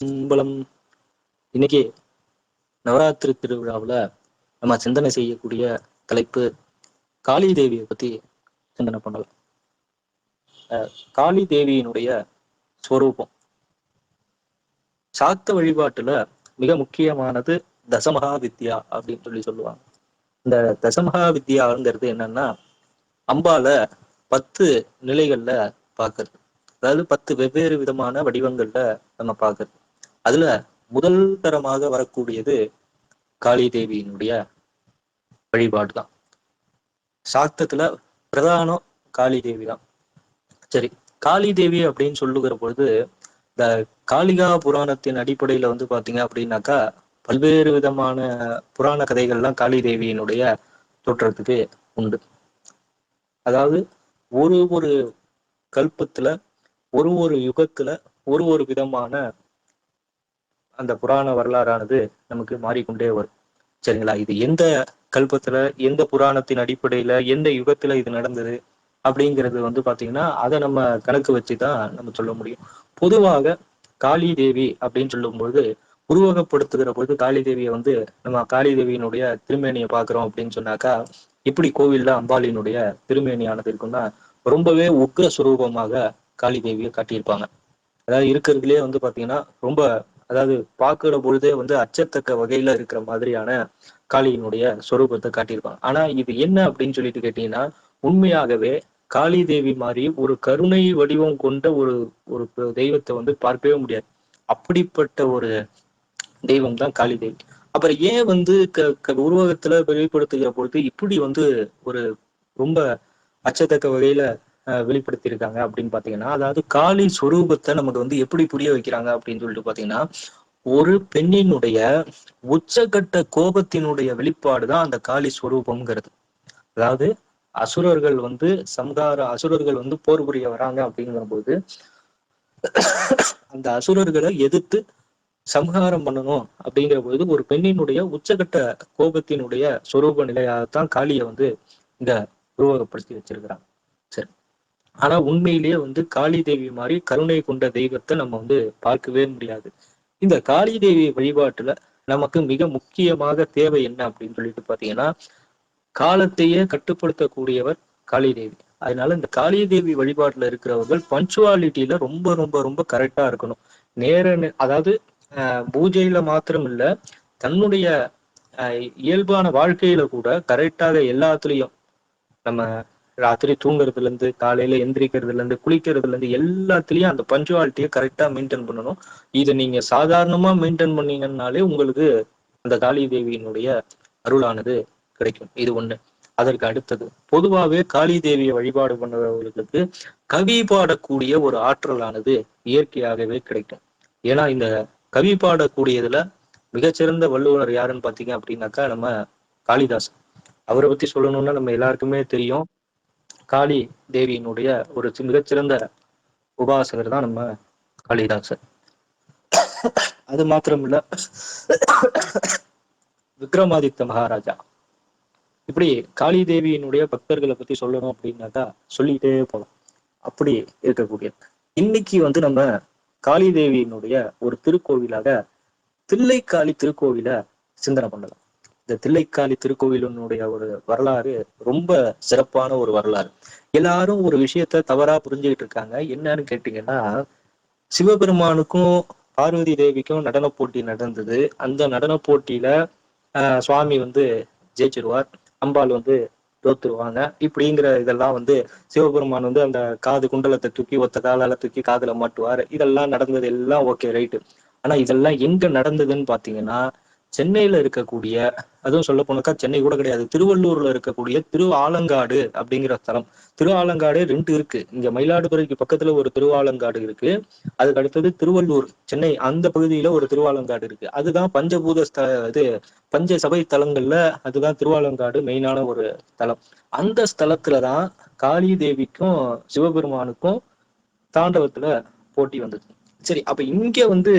கும்பலம் இன்னைக்கு நவராத்திரி திருவிழாவில் நம்ம சிந்தனை செய்யக்கூடிய தலைப்பு காளி தேவியை பத்தி சிந்தனை பண்ணலாம். அஹ் காளி தேவியினுடைய ஸ்வரூபம். சாக்த வழிபாட்டுல மிக முக்கியமானது தசமகா வித்யா அப்படின்னு சொல்லி சொல்லுவாங்க. இந்த தசமகா வித்யாங்கிறது என்னன்னா அம்பால பத்து நிலைகள்ல பார்க்கறது அதாவது பத்து வெவ்வேறு விதமான வடிவங்கள்ல நம்ம பார்க்கறது அதுல முதல் தரமாக வரக்கூடியது காளி தேவியினுடைய வழிபாடு தான் சாக்தத்துல பிரதானம் காளி தேவி தான் சரி காளி தேவி அப்படின்னு சொல்லுகிற பொழுது இந்த காளிகா புராணத்தின் அடிப்படையில வந்து பாத்தீங்க அப்படின்னாக்கா பல்வேறு விதமான புராண கதைகள்லாம் காளி தேவியினுடைய தோற்றத்துக்கு உண்டு. அதாவது ஒரு ஒரு கல்பத்துல ஒரு ஒரு யுகத்துல ஒரு ஒரு விதமான அந்த புராண வரலாறானது நமக்கு மாறிக்கொண்டே வரும். சரிங்களா? இது எந்த கல்பத்துல எந்த புராணத்தின் அடிப்படையில எந்த யுகத்துல இது நடந்தது அப்படிங்கிறது வந்து பாத்தீங்கன்னா அதை நம்ம கணக்கு வச்சுதான் நம்ம சொல்ல முடியும். பொதுவாக காளி தேவி அப்படின்னு சொல்லும்போது உருவகப்படுத்துகிற பொழுது காளி தேவியை வந்து நம்ம காளி தேவியினுடைய திருமேனியை பாக்குறோம் அப்படின்னு சொன்னாக்கா இப்படி கோவில்ல அம்பாளினுடைய திருமேனியானது இருக்குன்னா ரொம்பவே உக்ர சுரூபமாக காளி தேவியை காட்டியிருப்பாங்க. அதாவது இருக்கிறதுலயே வந்து பாத்தீங்கன்னா ரொம்ப அதாவது பார்க்கிற பொழுதே வந்து அச்சத்தக்க வகையில இருக்கிற மாதிரியான காளியினுடைய சொரூபத்தை காட்டியிருப்பாங்க. ஆனா இது என்ன அப்படின்னு சொல்லிட்டு கேட்டீங்கன்னா உண்மையாகவே காளி தேவி மாதிரி ஒரு கருணை வடிவம் கொண்ட ஒரு ஒரு தெய்வத்தை வந்து பார்க்கவே முடியாது. அப்படிப்பட்ட ஒரு தெய்வம் தான் காளி தேவி. அப்புறம் ஏன் வந்து க க உருவகத்துல வெளிப்படுத்துகிற பொழுது இப்படி வந்து ஒரு ரொம்ப அச்சத்தக்க வகையில வெளிப்படுத்தியிருக்காங்க அப்படின்னு பாத்தீங்கன்னா அதாவது காளி சொரூபத்தை நமக்கு வந்து எப்படி புரிய வைக்கிறாங்க அப்படின்னு சொல்லிட்டு பாத்தீங்கன்னா ஒரு பெண்ணினுடைய உச்சகட்ட கோபத்தினுடைய வெளிப்பாடு தான் அந்த காளி ஸ்வரூபம்ங்கிறது அதாவது அசுரர்கள் வந்து சம்ஹார அசுரர்கள் வந்து போர் புரிய வராங்க அப்படிங்கிற போது அந்த அசுரர்களை எதிர்த்து சம்ஹாரம் பண்ணணும் அப்படிங்கிற போது ஒரு பெண்ணினுடைய உச்சகட்ட கோபத்தினுடைய சொரூப நிலையாகத்தான் காளியை வந்து இந்த உருவகப்படுத்தி வச்சிருக்கிறாங்க. ஆனா உண்மையிலேயே வந்து காளி தேவி மாதிரி கருணை கொண்ட தெய்வத்தை நம்ம வந்து பார்க்கவே முடியாது. இந்த காளி தேவி வழிபாட்டுல நமக்கு மிக முக்கியமாக தேவை என்ன அப்படின்னு சொல்லிட்டு பாத்தீங்கன்னா காலத்தையே கட்டுப்படுத்தக்கூடியவர் காளி தேவி. அதனால இந்த காளி தேவி வழிபாட்டுல இருக்கிறவர்கள் பஞ்சுவாலிட்டியில ரொம்ப ரொம்ப ரொம்ப கரெக்டா இருக்கணும். நேர அதாவது பூஜையில மாத்திரம் இல்ல தன்னுடைய இயல்பான வாழ்க்கையில கூட கரெக்டாக எல்லாத்துலயும் நம்ம ராத்திரி தூங்குறதுல இருந்து காலையில எந்திரிக்கிறதுல இருந்து குளிக்கிறதுல இருந்து எல்லாத்துலயும் அந்த பஞ்சுவாலிட்டியை கரெக்டா மெயின்டைன் பண்ணணும். இதை நீங்க சாதாரணமா மெயின்டைன் பண்ணீங்கன்னாலே உங்களுக்கு அந்த காளி தேவியினுடைய அருளானது கிடைக்கும். இது ஒண்ணு. அதற்கு அடுத்தது பொதுவாகவே காளி தேவியை வழிபாடு பண்ணுறவர்களுக்கு கவி பாடக்கூடிய ஒரு ஆற்றலானது இயற்கையாகவே கிடைக்கும். ஏன்னா இந்த கவி பாடக்கூடியதுல மிகச்சிறந்த வள்ளுவர் யாருன்னு பாத்தீங்க அப்படின்னாக்கா நம்ம காளிதாசன். அவரை பத்தி சொல்லணும்னா நம்ம எல்லாருக்குமே தெரியும். காளி தேவியினுடைய ஒரு மிகச்சிறந்த உபாசகர் தான் நம்ம காளிதாசர். அது மாத்திரம் இல்ல விக்ரமாதித்த மகாராஜா. இப்படி காளி தேவியினுடைய பக்தர்களை பத்தி சொல்லணும் அப்படின்னாக்கா சொல்லிட்டே போகலாம் அப்படி இருக்கக்கூடிய இன்னைக்கு வந்து நம்ம காளி தேவியினுடைய ஒரு திருக்கோவிலாக தில்லைக்காளி திருக்கோவில சிந்தனை பண்ணலாம். இந்த தில்லைக்காளி திருக்கோவிலினுடைய ஒரு வரலாறு ரொம்ப சிறப்பான ஒரு வரலாறு. எல்லாரும் ஒரு விஷயத்த தவறா புரிஞ்சுக்கிட்டு இருக்காங்க. என்னன்னு கேட்டீங்கன்னா சிவபெருமானுக்கும் பார்வதி தேவிக்கும் நடன போட்டி நடந்தது. அந்த நடன போட்டியில ஆஹ் சுவாமி வந்து ஜெயிச்சிருவார். அம்பாள் வந்து தோத்துருவாங்க. இப்படிங்கிற இதெல்லாம் வந்து சிவபெருமான் வந்து அந்த காது குண்டலத்தை தூக்கி ஒத்த காலால தூக்கி காதுல மாட்டுவார். இதெல்லாம் நடந்தது எல்லாம் ஓகே ரைட்டு. ஆனா இதெல்லாம் எங்க நடந்ததுன்னு பாத்தீங்கன்னா சென்னையில இருக்கக்கூடிய அதுவும் சொல்ல போனாக்கா சென்னை கூட கிடையாது. திருவள்ளூர்ல இருக்கக்கூடிய திரு ஆலங்காடு அப்படிங்கிற ஸ்தலம். திருஆலங்காடு ரெண்டு இருக்கு. இங்க மயிலாடுதுறைக்கு பக்கத்துல ஒரு திருவாலங்காடு இருக்கு. அதுக்கு அடுத்தது திருவள்ளூர் சென்னை அந்த பகுதியில ஒரு திருவாலங்காடு இருக்கு. அதுதான் பஞ்சபூத ஸ்த இது பஞ்ச சபை தலங்கள்ல அதுதான் திருவாலங்காடு மெயினான ஒரு தலம். அந்த ஸ்தலத்துலதான் காளி தேவிக்கும் சிவபெருமானுக்கும் தாண்டவத்துல போட்டி வந்தது. சரி அப்ப இங்க வந்து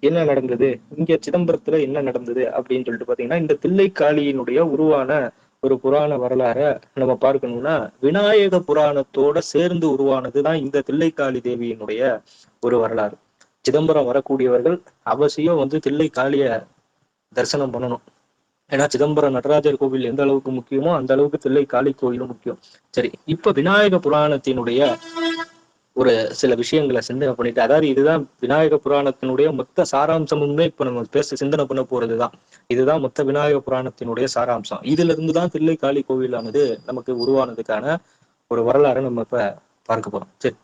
என்ன நடந்தது? இங்க சிதம்பரத்துல என்ன நடந்தது? அப்படின்னு சொல்லிட்டு பாத்தீங்கன்னா இந்த தில்லைக்காளியினுடைய உருவான ஒரு புராண வரலாற நம்ம பார்க்கணும்னா விநாயக புராணத்தோட சேர்ந்து உருவானதுதான் இந்த தில்லைக்காளி தேவியினுடைய ஒரு வரலாறு. சிதம்பரம் வரக்கூடியவர்கள் அவசியம் வந்து தில்லைக்காளிய தரிசனம் பண்ணணும். ஏன்னா சிதம்பரம் நடராஜர் கோவில் எந்த அளவுக்கு முக்கியமோ அந்த அளவுக்கு தில்லை காளி கோயிலும் முக்கியம். சரி இப்ப விநாயக புராணத்தினுடைய ஒரு சில விஷயங்களை சிந்தனை பண்ணிட்டு அதாவது இதுதான் விநாயக புராணத்தினுடைய மொத்த சாராம்சமுமே இப்ப நம்ம பேச சிந்தனை பண்ண போறதுதான். இதுதான் மொத்த விநாயக புராணத்தினுடைய சாராம்சம். இதுல இருந்து தான் தில்லை காளி கோவிலானது நமக்கு உருவானதுக்கான ஒரு வரலாறு நம்ம இப்ப பார்க்க போறோம். சரி.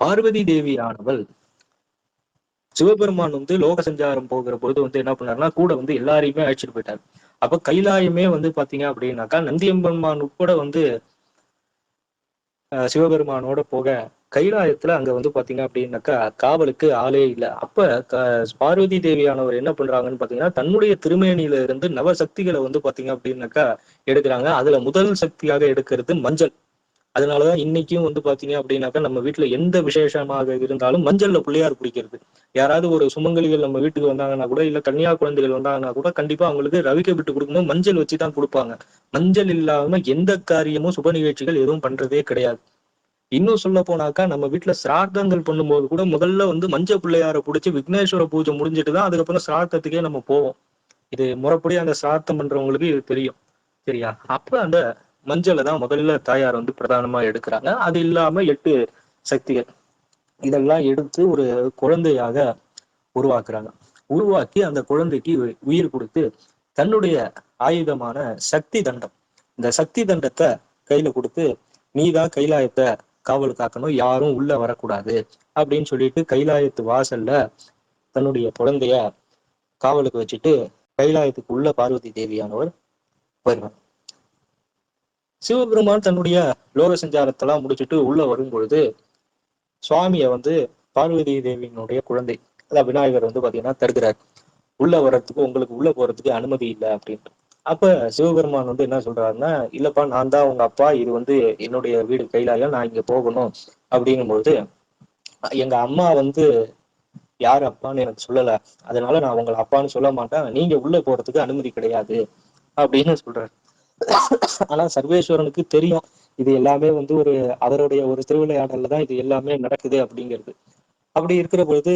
பார்வதி தேவி ஆனவள் சிவபெருமான் வந்து லோக சஞ்சாரம் போகிற பொழுது வந்து என்ன பண்ணாருன்னா கூட வந்து எல்லாரையுமே அழைச்சிட்டு போயிட்டாரு. அப்ப கைலாயமே வந்து பாத்தீங்க அப்படின்னாக்கா நந்தியம்பெருமான் உட்பட வந்து சிவபெருமானோட போக கைலாயத்துல அங்க வந்து பாத்தீங்க அப்படின்னாக்கா காவலுக்கு ஆளே இல்லை. அப்ப பார்வதி தேவியானவர் என்ன பண்றாங்கன்னு பாத்தீங்கன்னா தன்னுடைய திருமேனியில இருந்து நவ சக்திகளை வந்து பாத்தீங்க அப்படின்னாக்கா எடுக்கிறாங்க. அதுல முதல் சக்தியாக எடுக்கிறது மஞ்சள். அதனாலதான் இன்னைக்கும் வந்து பாத்தீங்க அப்படின்னாக்கா நம்ம வீட்டுல எந்த விசேஷமாக இருந்தாலும் மஞ்சள்ல பிள்ளையார் பிடிக்கிறது யாராவது ஒரு சுமங்கலிகள் நம்ம வீட்டுக்கு வந்தாங்கன்னா கூட இல்ல கன்னியா குழந்தைகள் வந்தாங்கன்னா கூட கண்டிப்பா அவங்களுக்கு ரவிக்க விட்டு கொடுக்கும்போது மஞ்சள் வச்சு தான் கொடுப்பாங்க. மஞ்சள் இல்லாம எந்த காரியமும் சுப நிகழ்ச்சிகள் எதுவும் பண்றதே கிடையாது. இன்னும் சொல்ல போனாக்கா நம்ம வீட்டுல சிரார்த்தங்கள் பண்ணும்போது கூட முதல்ல வந்து மஞ்சள் பிள்ளையார பிடிச்சி விக்னேஸ்வர பூஜை முடிஞ்சிட்டு தான் அதுக்கப்புறம் சிரார்த்தத்துக்கே நம்ம போவோம். இது முறைப்படி அந்த சிரார்த்தம் பண்றவங்களுக்கு இது தெரியும். சரியா? அப்ப அந்த மஞ்சளை தான் முதல்ல தாயார் வந்து பிரதானமா எடுக்கிறாங்க. அது இல்லாம எட்டு சக்திகள். இதெல்லாம் எடுத்து ஒரு குழந்தையாக உருவாக்குறாங்க. உருவாக்கி அந்த குழந்தைக்கு உயிர் கொடுத்து தன்னுடைய ஆயுதமான சக்தி தண்டம். இந்த சக்தி தண்டத்தை கையில கொடுத்து நீதான் கைலாயத்தை காவல் காக்கணும் யாரும் உள்ள வரக்கூடாது அப்படின்னு சொல்லிட்டு கைலாயத்து வாசல்ல தன்னுடைய குழந்தைய காவலுக்கு வச்சுட்டு கைலாயத்துக்கு உள்ள பார்வதி தேவியானவர் வருவார். சிவபெருமான் தன்னுடைய லோக சஞ்சாரத்தெல்லாம் முடிச்சுட்டு உள்ள வரும்பொழுது சுவாமியை வந்து பார்வதி தேவியினுடைய குழந்தை அதான் விநாயகர் வந்து பாத்தீங்கன்னா தருகிறார். உள்ள வர்றதுக்கு உங்களுக்கு உள்ள போறதுக்கு அனுமதி இல்லை அப்படின்ட்டு. அப்ப சிவபெருமான் வந்து என்ன சொல்றாருன்னா இல்லப்பா நான் தான் உங்க அப்பா. இது வந்து என்னுடைய வீடு. கையிலாக நான் இங்க போகணும். அப்படிங்கும்பொழுது எங்க அம்மா வந்து யார் அப்பான்னு எனக்கு சொல்லல. அதனால நான் உங்களை அப்பான்னு சொல்ல மாட்டேன். நீங்க உள்ள போறதுக்கு அனுமதி கிடையாது. அப்படின்னு சொல்றாரு. ஆனா சர்வேஸ்வரனுக்கு தெரியும். இது எல்லாமே வந்து ஒரு அவருடைய ஒரு திருவிளையாடல்ல தான் இது எல்லாமே நடக்குது அப்படிங்கிறது. அப்படி இருக்கிற பொழுது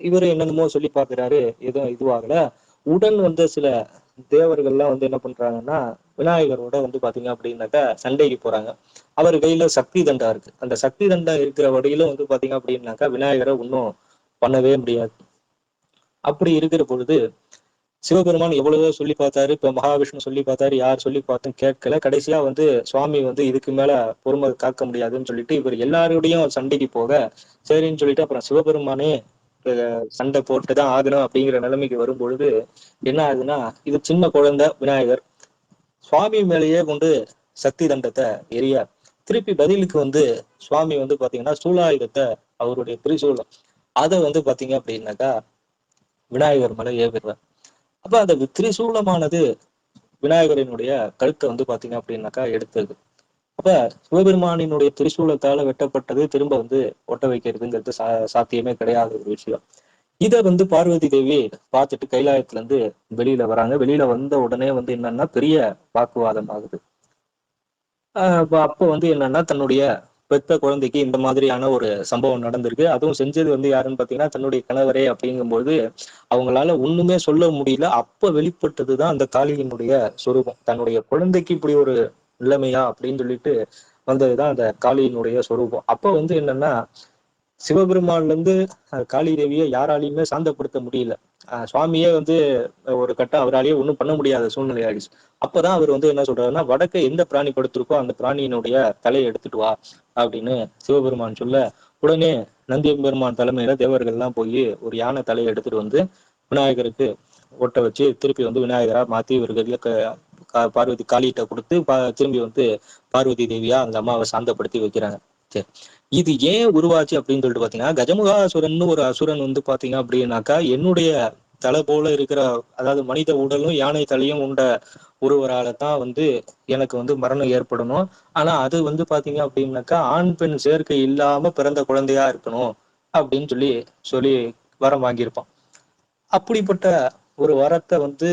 இவரு என்னென்னமோ சொல்லி பார்க்கிறாரு. எதுவும் இதுவாகல. உடன் வந்த சில தேவர்கள்லாம் வந்து என்ன பண்றாங்கன்னா விநாயகரோட வந்து பாத்தீங்க அப்படின்னாக்கா சண்டைக்கு போறாங்க. அவர் கையில சக்தி தண்டா இருக்கு. அந்த சக்தி தண்டா இருக்கிற வழியில வந்து பாத்தீங்க அப்படின்னாக்கா விநாயகரை ஒன்றும் பண்ணவே முடியாது. அப்படி இருக்கிற பொழுது சிவபெருமான் எவ்வளவோ சொல்லி பார்த்தாரு. இப்ப மகாவிஷ்ணு சொல்லி பார்த்தாரு. யார் சொல்லி பார்த்தும் கேட்கல. கடைசியா வந்து சுவாமி வந்து இதுக்கு மேல பொறுமை காக்க முடியாதுன்னு சொல்லிட்டு இவர் எல்லாரோடையும் சண்டைக்கு போக சரின்னு சொல்லிட்டு அப்புறம் சிவபெருமானே சண்டை போட்டுதான் ஆகணும் அப்படிங்கிற நிலைமைக்கு வரும் பொழுது என்ன ஆகுதுன்னா இது சின்ன குழந்தை விநாயகர் சுவாமி மேலேயே கொண்டு சக்தி தண்டத்தை எரிய திருப்பி பதிலுக்கு வந்து சுவாமி வந்து பாத்தீங்கன்னா சூழாயுதத்தை அவருடைய திரிசூலம். அதை வந்து பாத்தீங்க அப்படின்னாக்கா விநாயகர் மேல ஏவிடுறார். அப்ப அந்த திரிசூலமானது விநாயகரினுடைய கழுத்தை வந்து பாத்தீங்க அப்படின்னாக்கா எடுத்தது. அப்ப சிவபெருமானினுடைய திரிசூலத்தால வெட்டப்பட்டது திரும்ப வந்து ஒட்ட வைக்கிறதுங்கிறது சா சாத்தியமே கிடையாத ஒரு விஷயம். இதை வந்து பார்வதி தேவி பார்த்துட்டு கைலாயத்துல இருந்து வெளியில வராங்க. வெளியில வந்த உடனே வந்து என்னன்னா பெரிய வாக்குவாதம் ஆகுது. ஆஹ் அப்ப வந்து என்னன்னா தன்னுடைய பெத்த குழந்தைக்கு இந்த மாதிரியான ஒரு சம்பவம் நடந்திருக்கு. அதுவும் செஞ்சது வந்து யாருன்னு பாத்தீங்கன்னா தன்னுடைய கணவரே அப்படிங்கும்போது அவங்களால ஒண்ணுமே சொல்ல முடியல. அப்ப வெளிப்பட்டதுதான் அந்த காளியினுடைய சொரூபம். தன்னுடைய குழந்தைக்கு இப்படி ஒரு நிலைமையா அப்படின்னு சொல்லிட்டு வந்ததுதான் அந்த காளியினுடைய சொரூபம். அப்ப வந்து என்னன்னா சிவபெருமான்ல இருந்து காளி தேவியை யாராலையுமே சாந்தப்படுத்த முடியல. சுவாமியே வந்து ஒரு கட்டம் அவராலேயே ஒன்றும் பண்ண முடியாத சூழ்நிலை ஆயிடுச்சு. அப்பதான் அவர் வந்து என்ன சொல்றாருன்னா வடக்க எந்த பிராணி படுத்திருக்கோ அந்த பிராணியினுடைய தலையை எடுத்துட்டு வா அப்படின்னு சிவபெருமான் சொல்ல உடனே நந்தியம்பெருமான் தலைமையில தேவர்கள் எல்லாம் போய் ஒரு யானை தலையை எடுத்துட்டு வந்து விநாயகருக்கு ஒட்ட வச்சு திருப்பி வந்து விநாயகரா மாத்தி இவர்கள் பார்வதி காளிகிட்ட கொடுத்து பா- திரும்பி வந்து பார்வதி தேவியா அந்த அம்மாவை சாந்தப்படுத்தி வைக்கிறாங்க. சரி. இது ஏன் உருவாச்சு அப்படின்னு சொல்லிட்டு பாத்தீங்கன்னா கஜமுகாசுரன் ஒரு அசுரன் வந்து பாத்தீங்க அப்படின்னாக்கா என்னுடைய தலை போல இருக்கிற அதாவது மனித உடலும் யானை தலையும் உண்ட ஒருவரால தான் வந்து எனக்கு வந்து மரணம் ஏற்படணும். ஆனா அது வந்து பாத்தீங்க அப்படின்னாக்கா ஆண் பெண் சேர்க்கை இல்லாம பிறந்த குழந்தையா இருக்கணும் அப்படின்னு சொல்லி சொல்லி வரம் வாங்கியிருப்பான். அப்படிப்பட்ட ஒரு வரத்தை வந்து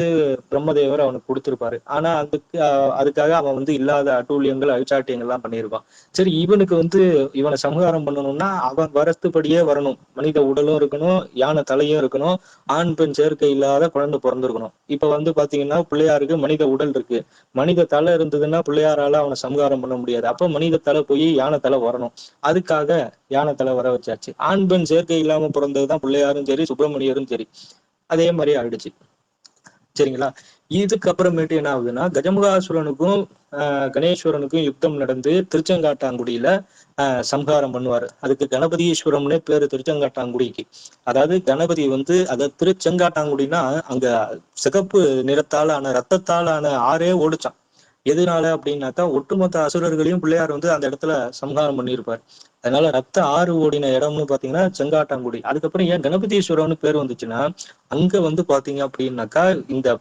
பிரம்மதேவர் அவனுக்கு கொடுத்துருப்பாரு. ஆனா அதுக்கு அதுக்காக அவன் வந்து இல்லாத அட்டூழியங்கள் அழிச்சாட்டியங்கள் எல்லாம் பண்ணியிருப்பான். சரி இவனுக்கு வந்து இவனை சம்ஹாரம் பண்ணணும்னா அவன் வரத்துப்படியே வரணும். மனித உடலும் இருக்கணும் யானை தலையும் இருக்கணும் ஆண் பெண் சேர்க்கை இல்லாத குழந்தை பிறந்திருக்கணும். இப்ப வந்து பாத்தீங்கன்னா பிள்ளையாருக்கு மனித உடல் இருக்கு. மனித தலை இருந்ததுன்னா பிள்ளையாரால அவனை சமகாரம் பண்ண முடியாது. அப்ப மனித தலை போய் யானை தலை வரணும். அதுக்காக யானை தலை வர வச்சாச்சு. ஆண் பெண் சேர்க்கை இல்லாம பிறந்ததுதான் பிள்ளையாரும் சரி சுப்பிரமணியரும் சரி. அதே மாதிரி ஆயிடுச்சு. சரிங்களா? இதுக்கு அப்புறமேட்டு என்ன ஆகுதுன்னா கஜமுகாசுரனுக்கும் ஆஹ் கணேஸ்வரனுக்கும் யுத்தம் நடந்து திருச்செங்காட்டாங்குடியில ஆஹ் சம்ஹாரம் பண்ணுவாரு. அதுக்கு கணபதீஸ்வரம்னே பேரு திருச்செங்காட்டாங்குடிக்கு. அதாவது கணபதி வந்து அத திருச்செங்காட்டாங்குடினா அங்க சிகப்பு நிறத்தாலான ரத்தத்தாலான ஆறே ஓடிச்சான். எதனால அப்படின்னாக்கா ஒட்டுமொத்த அசுரர்களையும் பிள்ளையார் வந்து அந்த இடத்துல சம்ஹாரம் பண்ணியிருப்பார். அதனால ரத்த ஆறு ஓடின இடம்னு பாத்தீங்கன்னா செங்காட்டாங்குடி. அதுக்கப்புறம் ஏன் கணபதீஸ்வரம்னு பேர் வந்துச்சுன்னா அங்க வந்து பாத்தீங்க அப்படின்னாக்கா இந்த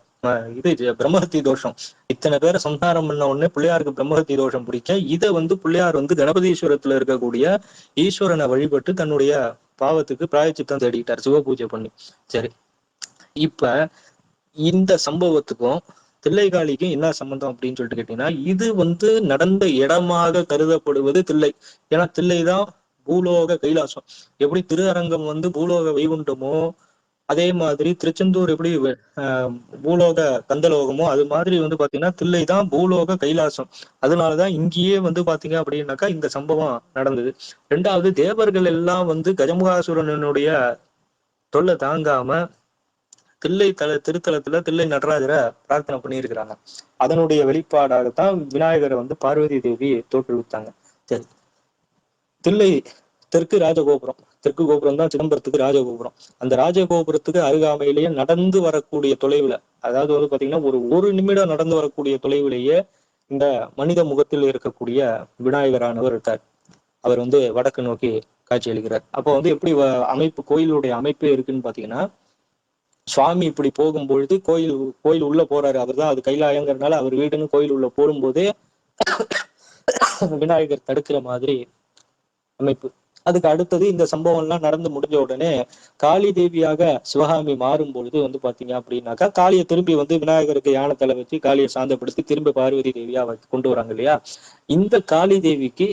இது பிரம்மஹத்தி தோஷம். இத்தனை பேரை சம்ஹாரம் பண்ண உடனே பிள்ளையாருக்கு பிரம்மஹத்தி தோஷம் பிடிக்க இதை வந்து பிள்ளையார் வந்து கணபதீஸ்வரத்துல இருக்கக்கூடிய ஈஸ்வரனை வழிபட்டு தன்னுடைய பாவத்துக்கு பிராயச்சித்தம் தேடிக்கிட்டார் சிவ பூஜை பண்ணி. சரி. இப்ப இந்த சம்பவத்துக்கும் தில்லைகாளிக்கும் என்ன சம்பந்தம் அப்படின்னு சொல்லிட்டு கேட்டீங்கன்னா இது வந்து நடந்த இடமாக கருதப்படுவது தில்லை. ஏன்னா தில்லை தான் பூலோக கைலாசம். எப்படி திருஅரங்கம் வந்து பூலோக வைகுண்டமோ அதே மாதிரி திருச்செந்தூர் எப்படி பூலோக கந்தலோகமோ அது மாதிரி வந்து பாத்தீங்கன்னா தில்லை தான் பூலோக கைலாசம். அதனாலதான் இங்கேயே வந்து பாத்தீங்க அப்படின்னாக்கா இந்த சம்பவம் நடந்தது. ரெண்டாவது தேவர்கள் எல்லாம் வந்து கஜமுகாசுரனுடைய தொல்லை தாங்காம தில்லை தல திருத்தலத்துல தில்லை நடராஜரை பிரார்த்தனை பண்ணியிருக்கிறாங்க. அதனுடைய வெளிப்பாடாகத்தான் விநாயகரை வந்து பார்வதி தேவி தோற்றுவித்தாங்க. சரி. தில்லை தெற்கு ராஜகோபுரம். தெற்கு கோபுரம் தான் சிதம்பரத்துக்கு ராஜகோபுரம். அந்த ராஜகோபுரத்துக்கு அருகாமையிலேயே நடந்து வரக்கூடிய தொலைவுல அதாவது வந்து பாத்தீங்கன்னா ஒரு ஒரு நிமிடம் நடந்து வரக்கூடிய தொலைவிலேயே இந்த மனித முகத்தில் இருக்கக்கூடிய விநாயகரானவர் இருக்கார். அவர் வந்து வடக்கு நோக்கி காட்சி அளிக்கிறார். அப்போ வந்து எப்படி வ- அமைப்பு கோயிலுடைய அமைப்பே இருக்குன்னு பாத்தீங்கன்னா சுவாமி இப்படி போகும்பொழுது கோயில் கோயில் உள்ள போறாரு. அவர் தான் அது கைலாயங்கிறதுனால அவர் வீடுன்னு கோயில் உள்ள போடும்போது விநாயகர் தடுக்கிற மாதிரி அமைப்பு. அதுக்கு அடுத்தது இந்த சம்பவம் எல்லாம் நடந்து முடிஞ்ச உடனே காளி தேவியாக சிவகாமி மாறும் பொழுது வந்து பாத்தீங்க அப்படின்னாக்கா காளியை திரும்பி வந்து விநாயகருக்கு யானை வச்சு காளியை சாந்தப்படுத்தி திரும்ப பார்வதி தேவியா கொண்டு வராங்க இல்லையா? இந்த காளி தேவிக்கு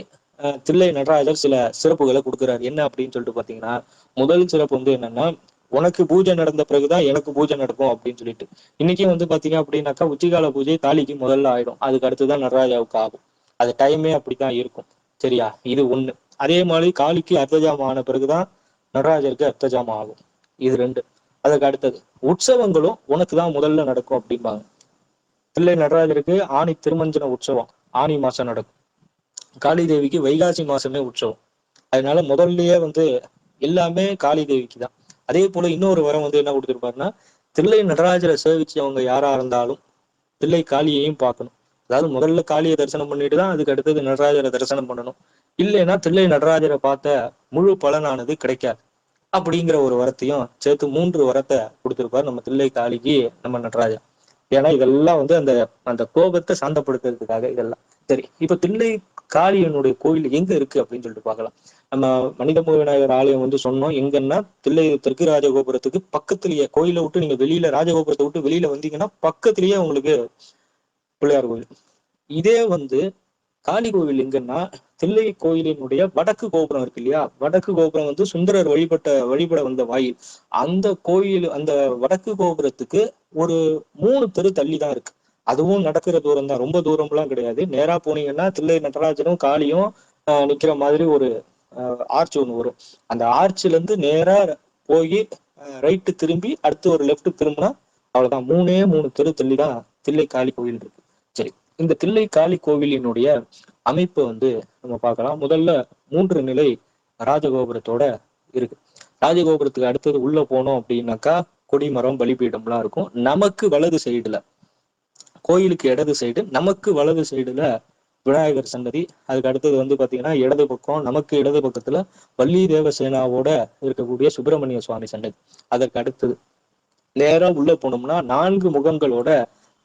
தில்லை நடராஜர் சில சிறப்புகளை கொடுக்குறாரு. என்ன அப்படின்னு சொல்லிட்டு பாத்தீங்கன்னா முதல் சிறப்பு வந்து என்னன்னா உனக்கு பூஜை நடந்த பிறகுதான் எனக்கு பூஜை நடக்கும் அப்படின்னு சொல்லிட்டு. இன்னைக்கு வந்து பாத்தீங்க அப்படின்னாக்கா உச்சிகால பூஜை தாலிக்கு முதல்ல ஆயிடும். அதுக்கு அடுத்துதான் நடராஜாவுக்கு ஆகும். அது டைமே அப்படித்தான் இருக்கும். சரியா? இது ஒண்ணு. அதே மாதிரி காளிக்கு அர்த்தஜாமம் ஆன பிறகுதான் நடராஜருக்கு அர்த்தஜாமம் ஆகும். இது ரெண்டு. அதுக்கு அடுத்தது உற்சவங்களும் உனக்கு தான் முதல்ல நடக்கும் அப்படிம்பாங்க. பிள்ளை நடராஜருக்கு ஆணி திருமஞ்சன உற்சவம் ஆனி மாசம் நடக்கும். காளி தேவிக்கு வைகாசி மாசமே உற்சவம். அதனால முதல்லயே வந்து எல்லாமே காளி தேவிக்கு தான் அதே போல இன்னொரு வரம் வந்து என்ன கொடுத்துருப்பாருன்னா தில்லை நடராஜரை சேவிச்சு அவங்க யாரா இருந்தாலும் தில்லை காளியையும் பார்க்கணும். அதாவது முதல்ல காளியை தரிசனம் பண்ணிட்டு தான் அதுக்கு அடுத்தது நடராஜரை தரிசனம் பண்ணணும். இல்லைன்னா தில்லை நடராஜரை பார்த்த முழு பலனானது கிடைக்காது. அப்படிங்கிற ஒரு வரத்தையும் சேர்த்து மூன்று வரத்தை கொடுத்திருப்பார் நம்ம தில்லை காளிக்கு நம்ம நடராஜா ஏன்னா இதெல்லாம் வந்து அந்த அந்த கோபத்தை சாந்தப்படுத்துறதுக்காக இதெல்லாம். சரி இப்ப தில்லை காளியனுடைய கோயில் எங்க இருக்கு அப்படின்னு சொல்லிட்டு பார்க்கலாம். நம்ம மனிதமுக விநாயகர் ஆலயம் வந்து சொன்னோம். எங்கன்னா தில்லை தெற்கு ராஜகோபுரத்துக்கு பக்கத்திலேயே கோயிலை விட்டு நீங்க வெளியில ராஜகோபுரத்தை விட்டு வெளியில வந்தீங்கன்னா பக்கத்திலேயே உங்களுக்கு பிள்ளையார் கோயில் இதே வந்து காளி கோவில் எங்கன்னா தில்லை கோயிலினுடைய வடக்கு கோபுரம் இருக்கு இல்லையா? வடக்கு கோபுரம் வந்து சுந்தரர் வழிபட்ட வழிபட வந்த வாயில். அந்த கோயில் அந்த வடக்கு கோபுரத்துக்கு ஒரு மூணு தெரு தள்ளி தான் இருக்கு. அதுவும் நடக்கிற தூரம் தான் ரொம்ப தூரம்லாம் கிடையாது. நேரா போனீங்கன்னா தில்லை நடராஜனும் காளியும் நிக்கிற மாதிரி ஒரு ஆர்ச் ஒன்று வரும். அந்த ஆர்ச்ல இருந்து நேரா போய் ரைட்டு திரும்பி அடுத்து ஒரு லெஃப்ட் திரும்பினா அவ்வளவுதான். மூணே மூணு தெரு தில்லி தான் தில்லை காளி கோவில் இருக்கு. சரி இந்த தில்லை காளி கோவிலினுடைய அமைப்பு வந்து நம்ம பார்க்கலாம். முதல்ல மூன்று நிலை ராஜகோபுரத்தோட இருக்கு. ராஜகோபுரத்துக்கு அடுத்தது உள்ள போனோம் அப்படின்னாக்கா கொடிமரம் பலிபீடம்லாம் இருக்கும். நமக்கு வலது சைடுல கோயிலுக்கு இடது சைடு நமக்கு வலது சைடுல விநாயகர் சன்னதி. அதுக்கு அடுத்தது வந்து பாத்தீங்கன்னா இடது பக்கம் நமக்கு இடது பக்கத்துல வள்ளி தேவசேனாவோட இருக்கக்கூடிய சுப்பிரமணிய சுவாமி சன்னதி. அதற்கு அடுத்தது. நேரா உள்ள போனோம்னா நான்கு முகங்களோட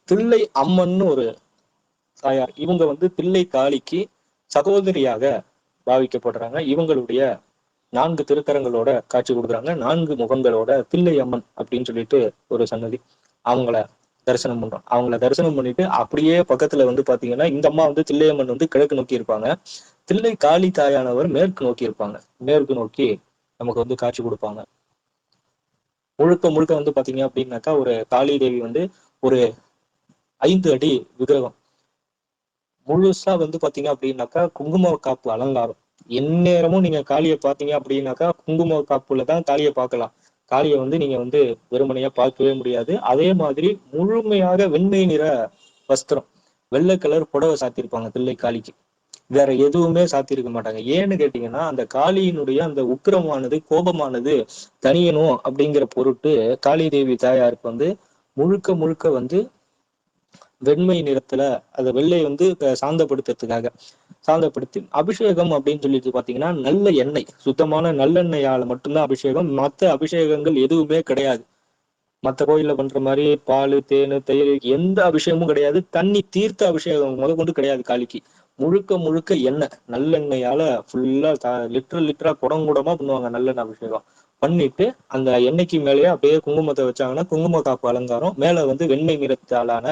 தில்லை அம்மன் ஒரு தாயார். இவங்க வந்து தில்லை காளிக்கு சகோதரியாக பாவிக்கப்படுறாங்க. இவங்களுடைய நான்கு திருக்கரங்களோட காட்சி கொடுக்குறாங்க. நான்கு முகங்களோட தில்லை அம்மன் அப்படின்னு சொல்லிட்டு ஒரு சன்னதி. அவங்கள தரிசனம் பண்றோம். அவங்கள தரிசனம் பண்ணிட்டு அப்படியே பக்கத்துல வந்து பாத்தீங்கன்னா இந்த அம்மா வந்து தில்லையம்மன் வந்து கிழக்கு நோக்கி இருப்பாங்க. தில்லை காளி தாயானவர் மேற்கு நோக்கி இருப்பாங்க. மேற்கு நோக்கி நமக்கு வந்து காட்சி கொடுப்பாங்க. முழுக்க முழுக்க வந்து பாத்தீங்க அப்படின்னாக்கா ஒரு காளி தேவி வந்து ஒரு ஐந்து அடி விக்கிரகம். முழுசா வந்து பாத்தீங்க அப்படின்னாக்கா குங்கும காப்பு அலங்காரம். எந்நேரமும் நீங்க காளியை பாத்தீங்க அப்படின்னாக்கா குங்கும காப்புல தான் காளியை பார்க்கலாம் காளியை வந்து நீங்க வந்து வெறுமனையா பார்க்கவே முடியாது. அதே மாதிரி முழுமையாக வெண்மை நிற வஸ்திரம் வெள்ளை கலர் புடவை சாத்திருப்பாங்க தில்லை காளிக்கு. வேற எதுவுமே சாத்திருக்க மாட்டாங்க. ஏன்னு கேட்டீங்கன்னா அந்த காளியினுடைய அந்த உக்கிரமானது கோபமானது தனியணும் அப்படிங்கிற பொருட்டு காளி தேவி தாயாருக்கு வந்து முழுக்க முழுக்க வந்து வெண்மை நிறத்துல அந்த வெள்ளை வந்து சாந்தப்படுத்துறதுக்காக. சாந்தப்படுத்தி அபிஷேகம் அப்படின்னு சொல்லிட்டு பாத்தீங்கன்னா நல்ல எண்ணெய் சுத்தமான நல்லெண்ணெயால மட்டும்தான் அபிஷேகம். மத்த அபிஷேகங்கள் எதுவுமே கிடையாது. மத்த கோயில்ல பண்ற மாதிரி பால் தேனு தயிர் எந்த அபிஷேகமும் கிடையாது. தண்ணி தீர்த்த அபிஷேகம் முத கொண்டு கிடையாது காளிக்கு. முழுக்க முழுக்க எண்ணெய் நல்லெண்ணெயால ஃபுல்லா லிட்டர் லிட்டரா குடம் குடமா பண்ணுவாங்க நல்லெண்ணெய் அபிஷேகம். பண்ணிட்டு அந்த எண்ணெய்க்கு மேலேயே அப்படியே குங்குமத்தை வச்சாங்கன்னா குங்கும காப்பு அலங்காரம் மேல வந்து வெண்மை நிறத்தாலான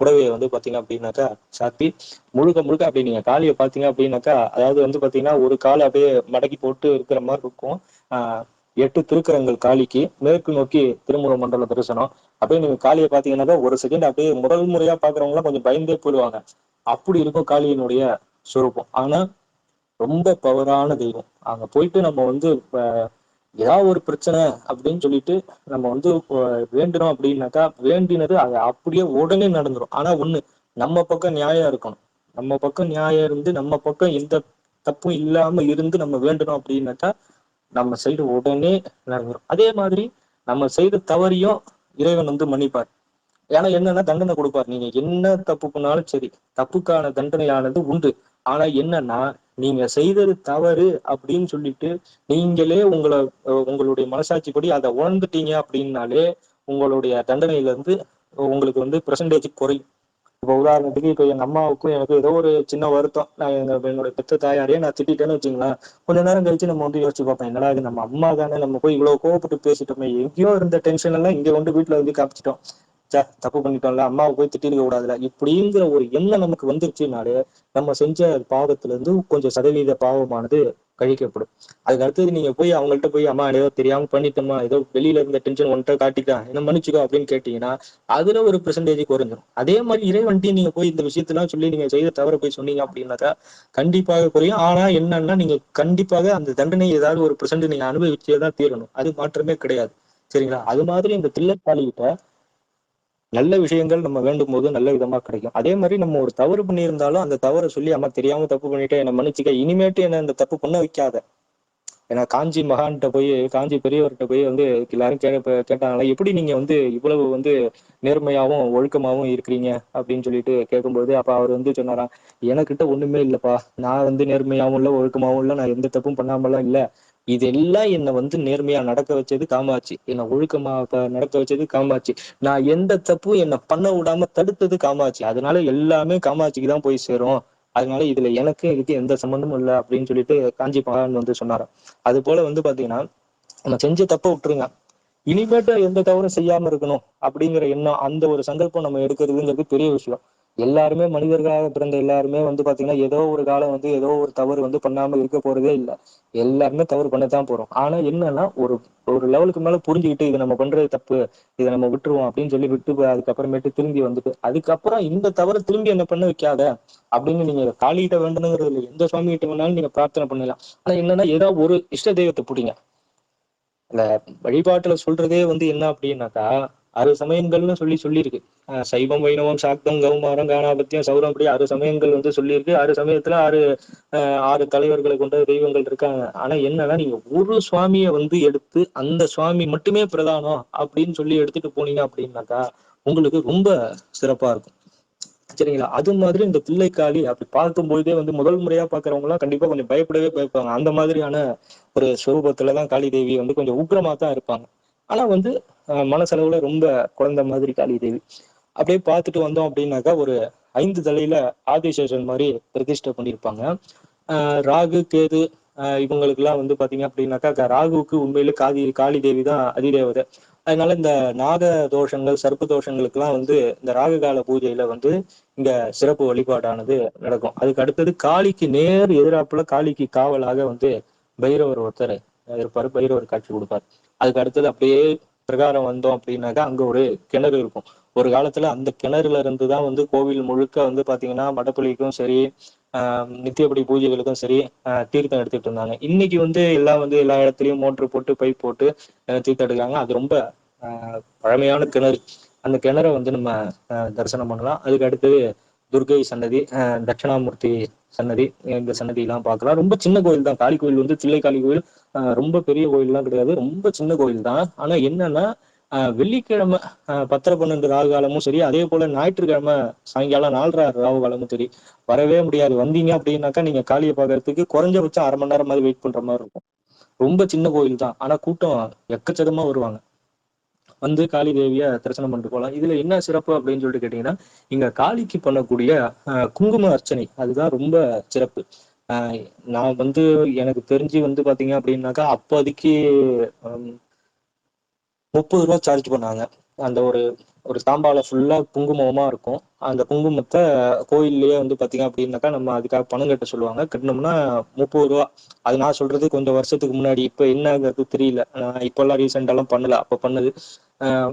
புடவையை வந்து பாத்தீங்க அப்படின்னாக்கா சாத்தி முழுக்க முழுக்க அப்படி நீங்க காளியை பாத்தீங்க அப்படின்னாக்கா அதாவது வந்து பாத்தீங்கன்னா ஒரு காலை அப்படியே மடக்கி போட்டு இருக்கிற மாதிரி இருக்கும். ஆஹ் எட்டு திருக்கரங்கள் காளிக்கு மேற்கு நோக்கி திருமுக மண்டல தரிசனம். அப்படியே நீங்க காளியை பாத்தீங்கன்னாக்கா ஒரு செகண்ட் அப்படியே முதல் முறையா பாக்குறவங்க எல்லாம் கொஞ்சம் பயந்தே போயிடுவாங்க. அப்படி இருக்கும் காளியினுடைய சுரூபம். ஆனா ரொம்ப பவரான தெய்வம். அங்க போயிட்டு நம்ம வந்து ஏதாவது ஒரு பிரச்சனை அப்படின்னு சொல்லிட்டு நம்ம வந்து வேண்டுறோம் அப்படின்னாக்கா வேண்டினது அது அப்படியே உடனே நடந்துடும் ஆனா ஒண்ணு நம்ம பக்கம் நியாயம் இருக்கணும். நம்ம பக்கம் நியாயம் இருந்து நம்ம பக்கம் எந்த தப்பும் இல்லாம இருந்து நம்ம வேண்டணும் அப்படின்னாக்கா நம்ம சைடு உடனே நடந்துரும். அதே மாதிரி நம்ம செய்த தவறியும் இறைவன் வந்து மன்னிப்பார். ஏன்னா என்னன்னா தண்டனை கொடுப்பார். நீங்க என்ன தப்பு பண்ணாலும் சரி தப்புக்கான தண்டனையானது உண்டு. ஆனா என்னன்னா நீங்க செய்தது தவறு அப்படின்னு சொல்லிட்டு நீங்களே உங்களை உங்களுடைய மனசாட்சிப்படி அதை உணர்ந்துட்டீங்க அப்படின்னாலே உங்களுடைய தண்டனையில இருந்து உங்களுக்கு வந்து பெர்சன்டேஜ் குறையும் இப்போ உதாரணத்துக்கு இப்போ எங்க அம்மாவுக்கும் எனக்கு ஏதோ ஒரு சின்ன வருத்தம். நான் என்னோட பெத்த தாயாரையே நான் திட்டேன்னு வச்சுங்களேன். கொஞ்ச நேரம் கழிச்சு நம்ம வந்து யோசிச்சு பார்ப்போம் என்னடா இது நம்ம அம்மா தானே நம்ம போய் இவ்வளவு கோவப்பட்டு பேசிட்டோமே எங்கேயோ இருந்த டென்ஷன் எல்லாம் இங்க வந்து வீட்டுல வந்து காப்பிச்சிட்டோம் சே தப்பு பண்ணிட்டோம்ல அம்மாவை போய் திட்டிருக்க கூடாதுல. இப்படிங்கிற ஒரு எண்ணம் நமக்கு வந்துருச்சுனாலே நம்ம செஞ்ச பாவத்துல இருந்து கொஞ்சம் சதவீத பாவமானது கழிக்கப்படும். அதுக்கு அடுத்தது நீங்க போய் அவங்கள்ட்ட போய் அம்மா ஏதோ தெரியாம பண்ணிட்டோமா ஏதோ வெளியில இருந்த டென்ஷன் ஒன்றை காட்டிட்டேன் என்ன மன்னிச்சுக்கோ அப்படின்னு கேட்டீங்கன்னா அதுல ஒரு பெர்சன்டேஜ் குறைஞ்சிடும் அதே மாதிரி இறைவன்ட்டி நீங்க போய் இந்த விஷயத்தெல்லாம் சொல்லி நீங்க செய்த தவிர போய் சொன்னீங்க அப்படின்னாக்கா கண்டிப்பாக குறையும். ஆனா என்னன்னா நீங்க கண்டிப்பாக அந்த தண்டனை ஏதாவது ஒரு பெர்சன்ட் நீங்க அனுபவிச்சே தான் தீரணும். அது மாற்றமே கிடையாது. சரிங்களா? அது மாதிரி இந்த தில்லக்காளிகிட்ட நல்ல விஷயங்கள் நம்ம வேண்டும் போது நல்ல விதமா கிடைக்கும். அதே மாதிரி நம்ம ஒரு தவறு பண்ணியிருந்தாலும் அந்த தவறை சொல்லி அம்மா தெரியாம தப்பு பண்ணிட்டு என்ன மன்னிச்சுக்க இனிமேட்டு என்ன இந்த தப்பு பண்ண வைக்காத. ஏன்னா காஞ்சி மகான்கிட்ட போய் காஞ்சி பெரியவர்கிட்ட போய் வந்து எல்லாரும் கே கேட்டாங்களா எப்படி நீங்க வந்து இவ்வளவு வந்து நேர்மையாவும் ஒழுக்கமாவும் இருக்கிறீங்க? அப்படின்னு சொல்லிட்டு கேட்கும்போது அப்ப அவர் வந்து சொன்னாராம் எனக்கிட்ட ஒண்ணுமே இல்லப்பா. நான் வந்து நேர்மையாவும் இல்ல ஒழுக்கமாவும் இல்ல நான் எந்த தப்பும் பண்ணாமலாம் இல்ல. இதெல்லாம் என்னை வந்து நேர்மையா நடக்க வச்சது காமாட்சி. என்னை ஒழுக்கமா நடக்க வச்சது காமாட்சி. நான் எந்த தப்பும் என்னை பண்ண விடாம தடுத்தது காமாட்சி. அதனால எல்லாமே காமாட்சிக்கு தான் போய் சேரும். அதனால இதுல எனக்கு இதுக்கு எந்த சம்மந்தமும் இல்லை அப்படின்னு சொல்லிட்டு காஞ்சி மகான் வந்து சொன்னாராம். அது போல வந்து பாத்தீங்கன்னா நம்ம செஞ்ச தப்ப விட்டுருங்க. இனிமேட்டு எந்த தவறும் செய்யாம இருக்கணும் அப்படிங்கிற எண்ணம் அந்த ஒரு சங்கல்பம் நம்ம எடுக்கிறதுங்கிறது பெரிய விஷயம். எல்லாருமே மனிதர்களாக பிறந்த எல்லாருமே வந்து பாத்தீங்கன்னா ஏதோ ஒரு காலம் வந்து ஏதோ ஒரு தவறு வந்து பண்ணாம இருக்க போறதே இல்லை. எல்லாருமே தவறு பண்ணத்தான் போறோம். ஆனா என்னன்னா ஒரு ஒரு லெவலுக்கு மேல புரிஞ்சுக்கிட்டு இது நம்ம பண்றது தப்பு இதை நம்ம விட்டுருவோம் அப்படின்னு சொல்லி விட்டு அதுக்கப்புறமேட்டு திரும்பி வந்துட்டு அதுக்கப்புறம் இந்த தவறு திரும்பி என்ன பண்ண வைக்காத அப்படின்னு நீங்க காளிகிட்ட வேண்டணுங்கிறது இல்லை. எந்த சுவாமி கிட்ட வேணாலும் நீங்க பிரார்த்தனை பண்ணலாம் ஆனா என்னன்னா ஏதோ ஒரு இஷ்ட தெய்வத்தை பிடிங்க. இந்த வழிபாட்டுல சொல்றதே வந்து என்ன அப்படின்னாக்கா அறு சமயங்கள்னு சொல்லி சொல்லியிருக்கு. சைவம் வைணவம் சாக்தம் கௌமாரம் காணாபத்தியம் சௌரம் அப்படி ஆறு சமயங்கள் வந்து சொல்லியிருக்கு. ஆறு சமயத்துல ஆறு ஆறு தலைவர்களை கொண்ட தெய்வங்கள் இருக்காங்க. ஆனா என்னன்னா நீங்க ஒரு சுவாமிய வந்து எடுத்து அந்த சுவாமி மட்டுமே பிரதானம் அப்படின்னு சொல்லி எடுத்துட்டு போனீங்க அப்படின்னாக்கா உங்களுக்கு ரொம்ப சிறப்பா இருக்கும். சரிங்களா? அது மாதிரி இந்த பிள்ளைக்காளி அப்படி பார்க்கும்போதே வந்து முதல் முறையா பாக்குறவங்க எல்லாம் கண்டிப்பா கொஞ்சம் பயப்படவே பயப்பாங்க அந்த மாதிரியான ஒரு ஸ்வரூபத்துலதான் காளி தேவி வந்து கொஞ்சம் உக்ரமா தான் இருப்பாங்க. ஆனா வந்து மனசளவுல ரொம்ப குழந்தை மாதிரி காளி தேவி அப்படியே பார்த்துட்டு வந்தோம் அப்படின்னாக்கா ஒரு ஐந்து தலையில ஆதிசேஷன் மாதிரி பிரதிஷ்டை பண்ணியிருப்பாங்க. ராகு கேது இவங்களுக்கு எல்லாம் வந்து பாத்தீங்க அப்படின்னாக்கா ராகுவுக்கு உண்மையில காதி காளி தேவி தான் அதிதேவதை. அதனால இந்த நாக தோஷங்கள் சர்ப்ப தோஷங்களுக்கு எல்லாம் வந்து இந்த ராகு கால பூஜையில வந்து இங்க சிறப்பு வழிபாடானது நடக்கும். அதுக்கு அடுத்தது காளிக்கு நேர் எதிராப்புல காளிக்கு காவலாக வந்து பைரவர் ஒருத்தர் இருப்பாரு. பைரவர் காட்சி கொடுப்பாரு. அதுக்கு அடுத்தது அப்படியே பிரகாரம் வந்தோம் அப்படின்னாக்கா அங்க ஒரு கிணறு இருக்கும். ஒரு காலத்துல அந்த கிணறுல இருந்து தான் வந்து கோவில் முழுக்க வந்து பாத்தீங்கன்னா மடப்பள்ளிக்கும் சரி ஆஹ் நித்தியப்படி பூஜைகளுக்கும் சரி தீர்த்தம் எடுத்துட்டு இருந்தாங்க. இன்னைக்கு வந்து எல்லாம் வந்து எல்லா இடத்துலயும் மோட்டர் போட்டு பைப் போட்டு தீர்த்தம் எடுக்கிறாங்க. அது ரொம்ப பழமையான கிணறு. அந்த கிணறை வந்து நம்ம தரிசனம் பண்ணலாம். அதுக்கு அடுத்தது துர்கை சன்னதி தட்சிணாமூர்த்தி சன்னதி இந்த சன்னதியெல்லாம் பார்க்கலாம். ரொம்ப சின்ன கோயில் தான். காளி கோயில் வந்து தில்லை காளி கோயில். ரொம்ப பெரிய கோயில்லாம் கிடையாது. ரொம்ப சின்ன கோயில் தான். ஆனா என்னன்னா வெள்ளிக்கிழமை பத்தரை பன்னெண்டு ராகு காலமும் சரி அதே போல ஞாயிற்றுக்கிழமை சாயங்காலம் நாலரை ராகு காலமும் சரி வரவே முடியாது. வந்தீங்க அப்படின்னாக்கா நீங்க காளியை பார்க்கறதுக்கு குறைஞ்சபட்சம் அரை மணி நேரம் மாதிரி வெயிட் பண்ற மாதிரி இருக்கும். ரொம்ப சின்ன கோயில் தான். ஆனா கூட்டம் எக்கச்சக்கமா வருவாங்க. வந்து காளி தேவிய தரிசனம் பண்ணிட்டு போகலாம் இதுல என்ன சிறப்பு அப்படின்னு சொல்லிட்டு கேட்டீங்கன்னா இங்க காளிக்கு பண்ணக்கூடிய குங்கும அர்ச்சனை அதுதான் ரொம்ப சிறப்பு. ஆஹ் நான் வந்து எனக்கு தெரிஞ்சு வந்து பாத்தீங்க அப்படின்னாக்கா அப்போதைக்கு ஹம், முப்பது ரூபா சார்ஜ் பண்ணாங்க. அந்த ஒரு ஒரு தாம்பால ஃபுல்லா குங்குமமா இருக்கும். அந்த குங்குமத்தை கோயில்லயே வந்து பாத்தீங்க அப்படின்னாக்கா நம்ம அதுக்காக பணம் கட்ட சொல்லுவாங்க. கட்டினோம்னா முப்பது ரூபா. அது நான் சொல்றது கொஞ்சம் வருஷத்துக்கு முன்னாடி. இப்ப என்னங்கிறது தெரியல. நான் இப்பெல்லாம் ரீசெண்ட் எல்லாம் பண்ணல. அப்ப பண்ணது ஆஹ்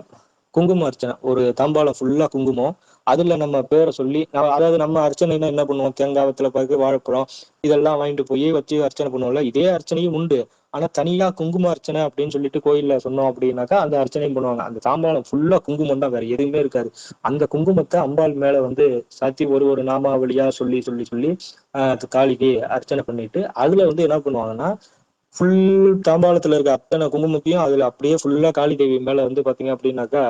குங்கும அர்ச்சனை ஒரு தாம்பாளம் ஃபுல்லா குங்குமம். அதுல நம்ம பேரை சொல்லி அதாவது நம்ம அர்ச்சனைனா என்ன பண்ணுவோம்? தேங்காய் வெத்தலை பாக்கு வாழைப்பழம் இதெல்லாம் வாங்கிட்டு போய் வச்சு அர்ச்சனை பண்ணுவோம்ல. இதே அர்ச்சனையும் உண்டு. ஆனா தனியா குங்கும அர்ச்சனை அப்படின்னு சொல்லிட்டு கோயில்ல சொன்னோம் அப்படின்னாக்கா அந்த அர்ச்சனையும் பண்ணுவாங்க. அந்த தாம்பாளம் ஃபுல்லா குங்குமம் தான். வேற எதுவுமே இருக்காது. அந்த குங்குமத்தை அம்பாள் மேல வந்து சாத்தி ஒரு ஒரு நாமாவளியா சொல்லி சொல்லி சொல்லி ஆஹ் அது காளிக்கு அர்ச்சனை பண்ணிட்டு அதுல வந்து என்ன பண்ணுவாங்கன்னா ஃபுல் தாம்பாளத்துல இருக்க அத்தனை குங்குமத்தையும் அதுல அப்படியே ஃபுல்லா காளி தேவி மேல வந்து பாத்தீங்க அப்படின்னாக்கா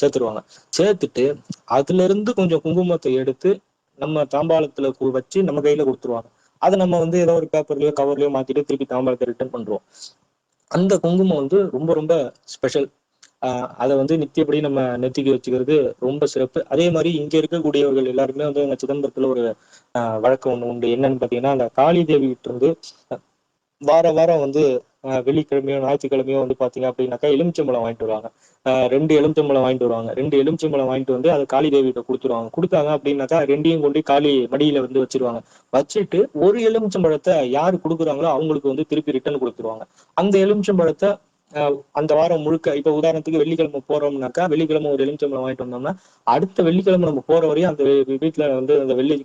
சேர்த்துருவாங்க. சேர்த்துட்டு அதுல இருந்து கொஞ்சம் குங்குமத்தை எடுத்து நம்ம தாம்பாளத்துல வச்சு நம்ம கையில கொடுத்துருவாங்க. அதை நம்ம வந்து ஏதோ ஒரு பேப்பர்லயோ கவர்லயோ மாத்திட்டு திருப்பி தாம்பாளத்தை ரிட்டர்ன் பண்றோம். அந்த குங்குமம் வந்து ரொம்ப ரொம்ப ஸ்பெஷல் ஆஹ் அதை வந்து நித்தியப்படி நம்ம நெத்திக்கு வச்சுக்கிறது ரொம்ப சிறப்பு. அதே மாதிரி இங்க இருக்கக்கூடியவர்கள் எல்லாருமே வந்து எங்க சிதம்பரத்துல ஒரு வழக்கம் ஒண்ணு உண்டு. என்னன்னு பாத்தீங்கன்னா அந்த காளி தேவி கிட்ட இருந்து வார வாரம் வந்து வெள்ளிக்கிழமையோ ஞாயிற்றுக்கிழமையோ வந்து பாத்தீங்க அப்படின்னாக்கா எலுமிச்சம்பழம் வாங்கிட்டு வருவாங்க. ரெண்டு எலுமிச்சம்பழம் வாங்கிட்டு வருவாங்க. ரெண்டு எலுமிச்சம்பழம் வாங்கிட்டு வந்து அதை காளி தேவியிட்ட கொடுத்துருவாங்க. கொடுத்தாங்க அப்படின்னாக்கா ரெண்டையும் கொண்டு காளி மடியில வந்து வச்சிருவாங்க. வச்சுட்டு ஒரு எலுமிச்சம்பழத்தை யாரு கொடுக்குறாங்களோ அவங்களுக்கு வந்து திருப்பி ரிட்டர்ன் கொடுத்துருவாங்க. அந்த எலுமிச்சம்பழத்தை அந்த வாரம் முழுக்க இப்ப உதாரணத்துக்கு வெள்ளிக்கிழமை போறோம்னாக்கா வெள்ளிக்கிழமை ஒரு எலுமிச்சம்பழம் வாங்கிட்டு வந்தோம்னா அடுத்த வெள்ளிக்கிழமை நம்ம போற வரையும் அந்த வீட்டுல வந்து அந்த வெள்ளி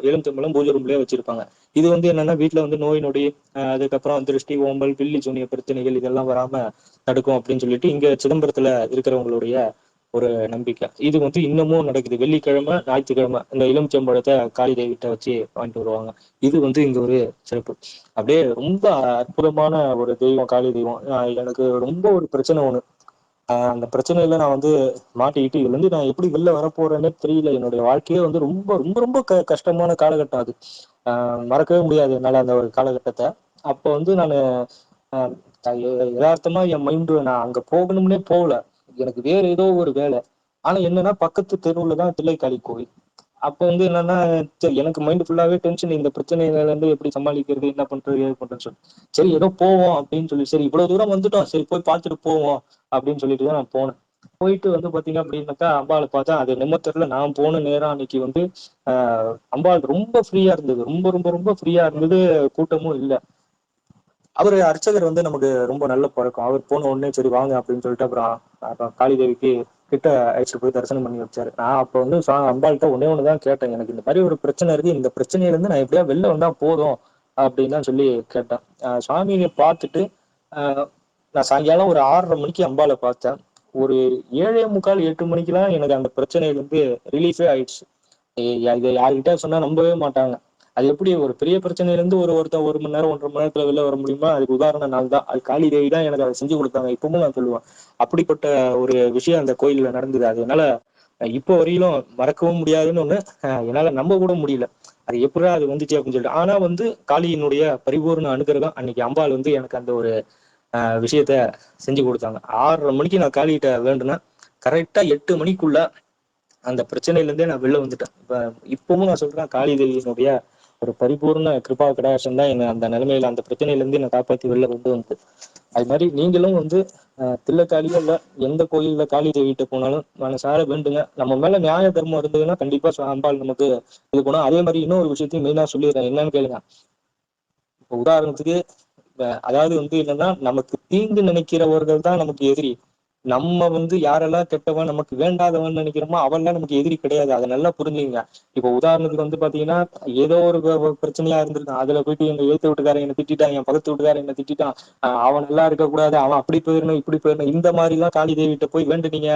எலுமிச்சம்பழம் பூஜை ரூம்லயே வச்சிருப்பாங்க. இது வந்து என்னன்னா வீட்டுல வந்து நோய் நொடி அதுக்கப்புறம் திருஷ்டி ஓம்பல் பில்லி சூனிய பிரச்சனைகள் இதெல்லாம் வராம தடுக்கும் அப்படின்னு சொல்லிட்டு இங்க சிதம்பரத்துல இருக்கிறவங்களுடைய ஒரு நம்பிக்கை. இது வந்து இன்னமும் நடக்குது. வெள்ளிக்கிழமை ஞாயிற்றுக்கிழமை இந்த எலுமிச்சம்பழத்தை காளி தேவிட்ட வச்சு வாங்கிட்டு வருவாங்க. இது வந்து இங்க ஒரு சிறப்பு. அப்படியே ரொம்ப அற்புதமான ஒரு தெய்வம் காளி தெய்வம். ஆஹ் எனக்கு ரொம்ப ஒரு பிரச்சனை ஒண்ணு. அந்த பிரச்சனையில நான் வந்து மாட்டிக்கிட்டு இதுல இருந்து நான் எப்படி வெளில வர போறேன்னே தெரியல. என்னுடைய வாழ்க்கையே வந்து ரொம்ப ரொம்ப ரொம்ப க கஷ்டமான காலகட்டம் அது. ஆஹ் மறக்கவே முடியாது என்னால அந்த ஒரு காலகட்டத்தை. அப்போ வந்து நான் யதார்த்தமா என் மைண்டு நான் அங்க போகணும்னே போகல. எனக்கு வேற ஏதோ ஒரு வேலை. ஆனா என்னன்னா பக்கத்து தெருவுல தான் தில்லைக்காளி கோவில். அப்போ வந்து என்னன்னா சரி எனக்கு மைண்ட் ஃபுல்லாவே டென்ஷன் இந்த பிரச்சனைகளை இருந்து எப்படி சமாளிக்கிறது என்ன பண்றது ஏது பண்றேன்னு சொல்லி. சரி ஏதோ போவோம் அப்படின்னு சொல்லி சரி இவ்வளவு தூரம் வந்துட்டோம் சரி போய் பார்த்துட்டு போவோம் அப்படின்னு சொல்லிட்டு தான் நான் போனேன். போயிட்டு வந்து பாத்தீங்க அப்படின்னாக்கா அம்பாளை பார்த்தா அது நம்ம நான் போன நேரம் அன்னைக்கு வந்து ஆஹ் அம்பாள் ரொம்ப ஃப்ரீயா இருந்தது. ரொம்ப ரொம்ப ரொம்ப ஃப்ரீயா இருந்தது கூட்டமும் இல்லை. அவர் அர்ச்சகர் வந்து நமக்கு ரொம்ப நல்ல பழக்கம். அவர் போன உடனே சரி வாங்க அப்படின்னு சொல்லிட்டு அப்புறம் காளிதேவிக்கு கிட்ட அழைச்சிட்டு போய் தரிசனம் பண்ணி வச்சாரு. நான் அப்ப வந்து சா- அம்பாள்கிட்ட ஒன்னே ஒண்ணுதான் கேட்டேன். எனக்கு இந்த மாதிரி ஒரு பிரச்சனை இருக்கு. இந்த பிரச்சனையில இருந்து நான் எப்படியா வெளில வந்தா போதும் அப்படின்னு சொல்லி கேட்டேன். சுவாமியை பார்த்துட்டு நான் சாயங்காலம் ஒரு ஆறரை மணிக்கு அம்பாளை பார்த்தேன். ஒரு ஏழே முக்கால் எட்டு மணிக்கெல்லாம் எனக்கு அந்த பிரச்சனையில இருந்து ரிலீஃபே ஆயிடுச்சு. இதை யாருக்கிட்ட சொன்னா நம்பவே மாட்டாங்க. அது எப்படி ஒரு பெரிய பிரச்சனையிலேருந்து ஒரு ஒருத்தன் ஒரு மணி நேரம் ஒன்றரை மணி நேரத்துல வெளில வர முடியுமா? அதுக்கு உதாரணம் நாள் தான். அது காளி தேவி தான் எனக்கு அதை செஞ்சு கொடுத்தாங்க. இப்பவும் நான் சொல்லுவேன். அப்படிப்பட்ட ஒரு விஷயம் அந்த கோயில்ல நடந்தது. அது இப்போ வரையிலும் மறக்கவும் முடியாதுன்னு ஒண்ணு என்னால் என்னால நம்ப கூட முடியல. அது எப்படிடா அது வந்துச்சு அப்படின்னு சொல்லிட்டு. ஆனா வந்து காளியினுடைய பரிபூர்ண அனுகிரகம் அன்னைக்கு அம்பாள் வந்து எனக்கு அந்த ஒரு அஹ், விஷயத்த செஞ்சு கொடுத்தாங்க. ஆறரை மணிக்கு நான் காளிகிட்ட வேண்டுனேன். கரெக்டா எட்டு மணிக்குள்ள அந்த பிரச்சனையில இருந்தே நான் வெளில வந்துட்டேன். இப்போ இப்பவும் நான் சொல்றேன் காளி தேவியினுடைய ஒரு பரிபூர்ண கிருபா கடாட்சம் தான் என்ன அந்த நிலைமையில அந்த பிரச்சனையில இருந்து என்னை காப்பாத்தி வெளில கொண்டு வந்து அது மாதிரி நீங்களும் வந்து அஹ், தில்லைக்காளியோ இல்ல எந்த கோயில்ல காளி தேவிட்ட போனாலும் மனசார வேண்டுங்க. நம்ம மேல நியாய தர்மம் இருந்ததுன்னா கண்டிப்பா அம்பாள் நமக்கு இது போனோம் அதே மாதிரி இன்னொரு விஷயத்தையும் மெயினா சொல்லிடுறேன். என்னன்னு கேளுங்க. இப்போ உதாரணத்துக்கு அதாவது வந்து என்னன்னா நமக்கு தீங்கு நினைக்கிறவர்கள் தான் நமக்கு எதிரி. நம்ம வந்து யாரெல்லாம் கெட்டவன் நமக்கு வேண்டாதவன் நினைக்கிறோமோ அவன்லாம் நமக்கு எதிரி கிடையாது. அதை நல்லா புரிஞ்சுங்க இப்போ உதாரணத்துக்கு வந்து பாத்தீங்கன்னா ஏதோ ஒரு பிரச்சனையா இருந்திருக்கும். அதுல போயிட்டு எங்க ஏத்து வீட்டுக்காரன் என்ன திட்டான் என் பக்கத்து வீட்டுக்காரன் என்ன திட்டான் ஆஹ் அவன் நல்லா இருக்க கூடாது அவன் அப்படி போயிடணும் இப்படி போயிடணும். இந்த மாதிரி எல்லாம் காளி தேவிட்ட போய் வேண்டுனீங்க.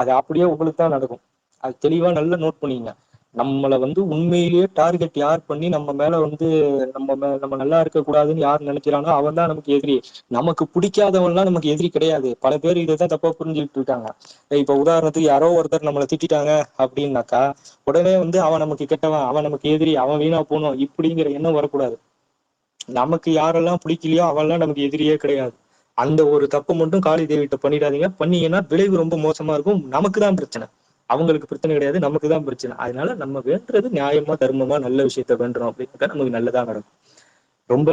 அது அப்படியே உங்களுக்கு தான் நடக்கும். அது தெளிவா நல்லா நோட் பண்ணீங்க நம்மள வந்து உண்மையிலேயே டார்கெட் யார் பண்ணி நம்ம மேல வந்து நம்ம மே- நம்ம நல்லா இருக்க கூடாதுன்னு யார் நினைக்கிறானோ அவன் தான் நமக்கு எதிரி. நமக்கு பிடிக்காதவன்லாம் நமக்கு எதிரி கிடையாது. பல பேர் இதைதான் தப்பா புரிஞ்சுக்கிட்டு இருக்காங்க. இப்ப உதாரணத்துக்கு யாரோ ஒருத்தர் நம்மளை திட்டிட்டாங்க அப்படின்னாக்கா உடனே வந்து அவன் நமக்கு கெட்டவன் அவன் நமக்கு எதிரி அவன் வீணா போகணும் இப்படிங்கிற எண்ணம் வரக்கூடாது. நமக்கு யாரெல்லாம் பிடிக்கலையோ அவெல்லாம் நமக்கு எதிரியே கிடையாது. அந்த ஒரு தப்பு மட்டும் காளி தேவிட்ட பண்ணிடாதீங்க. பண்ணீங்கன்னா விளைவு ரொம்ப மோசமா இருக்கும். நமக்கு தான் பிரச்சனை. அவங்களுக்கு பிரச்சனை கிடையாது நமக்கு தான் பிரச்சனை. அதனால நம்ம வேண்டுறது நியாயமா தர்மமா நல்ல விஷயத்த வேண்டுறோம் அப்படின்னாக்கா நமக்கு நல்லதா நடக்கும். ரொம்ப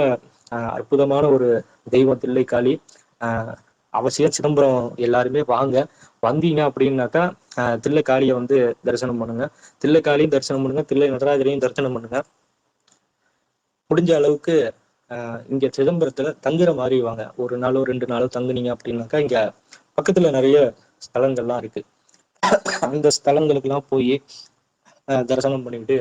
அற்புதமான ஒரு தெய்வம் தில்லை காளி ஆஹ், அவசியம் சிதம்பரம் எல்லாருமே வாங்க. வந்தீங்க அப்படின்னாக்கா ஆஹ், தில்லை காளியை வந்து தரிசனம் பண்ணுங்க. தில்லை காளியும் தரிசனம் பண்ணுங்க தில்லை நடராஜரையும் தரிசனம் பண்ணுங்க. முடிஞ்ச அளவுக்கு ஆஹ், இங்க சிதம்பரத்துல தங்குற மாதிரி வாங்க. ஒரு நாளோ ரெண்டு நாளோ தங்குனீங்க அப்படின்னாக்கா இங்க பக்கத்துல நிறைய ஸ்தலங்கள்லாம் இருக்கு. அந்த ஸ்தலங்களுக்கெல்லாம் போய் தரிசனம் பண்ணிக்கிட்டு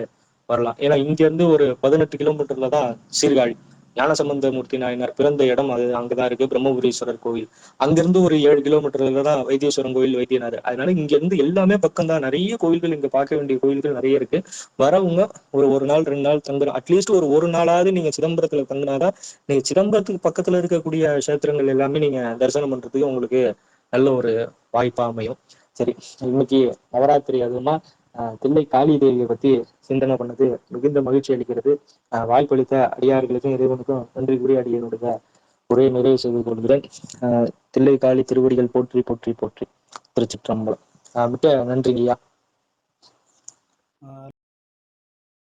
வரலாம். ஏன்னா இங்க இருந்து ஒரு பதினெட்டு கிலோமீட்டர்ல தான் சீர்காழி. ஞானசம்பந்த மூர்த்தி நாயனார் பிறந்த இடம் அது அங்கதான் இருக்கு. பிரம்மபுரீஸ்வரர் கோவில். அங்கிருந்து ஒரு ஏழு கிலோமீட்டர்ல தான் வைத்தீஸ்வரன் கோவில் வைத்தியனார். அதனால இங்க இருந்து எல்லாமே பக்கம் தான் நிறைய கோயில்கள் இங்க பார்க்க வேண்டிய கோயில்கள் நிறைய இருக்கு. வரவங்க ஒரு ஒரு நாள் ரெண்டு நாள் தங்குற அட்லீஸ்ட் ஒரு ஒரு நாளாவது நீங்க சிதம்பரத்துல தங்கினாதான் நீங்க சிதம்பரத்துக்கு பக்கத்துல இருக்கக்கூடிய கஷேத்திரங்கள் எல்லாமே நீங்க தரிசனம் பண்றதுக்கு உங்களுக்கு நல்ல ஒரு வாய்ப்பா அமையும். சரி இன்னைக்கு நவராத்திரி அதுவுமா ஆஹ், தில்லை காளி தேவியை பத்தி சிந்தனை பண்ணது மிகுந்த மகிழ்ச்சி அளிக்கிறது. ஆஹ், வாய்ப்பளித்த அடியார்களுக்கும் இறைவனுக்கும் நன்றி கூறி அடியனுடைய ஒரே நிறைவு செய்து கொள்கிறேன். ஆஹ், தில்லை காளி திருவடிகள் போற்றி போற்றி போற்றி. திருச்சிற்றம்பலம். ஆஹ், மிக்க நன்றி ஐயா. ஆஹ்